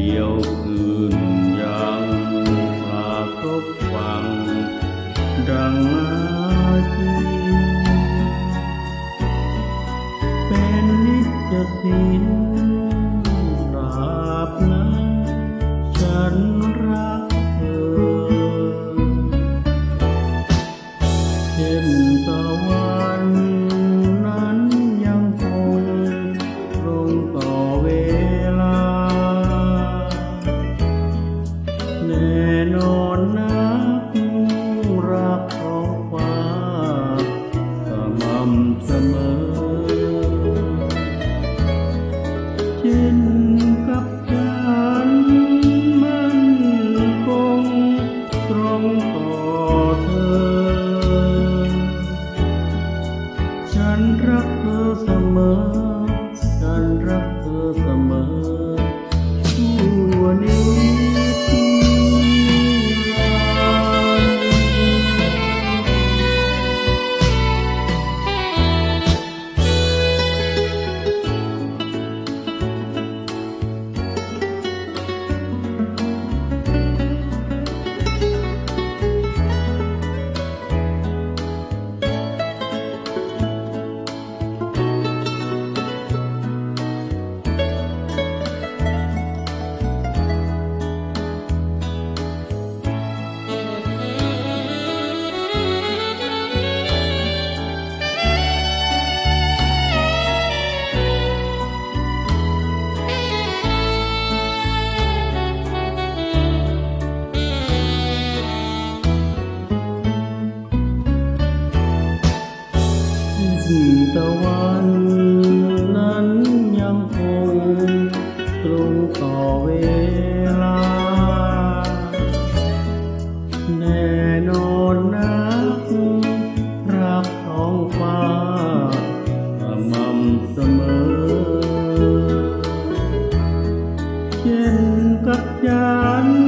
ดียวคืนยังปากฏฟัง ดังนาทีเป็นนิจสินำ มาสม่ำเสมอ เช่นกับยาน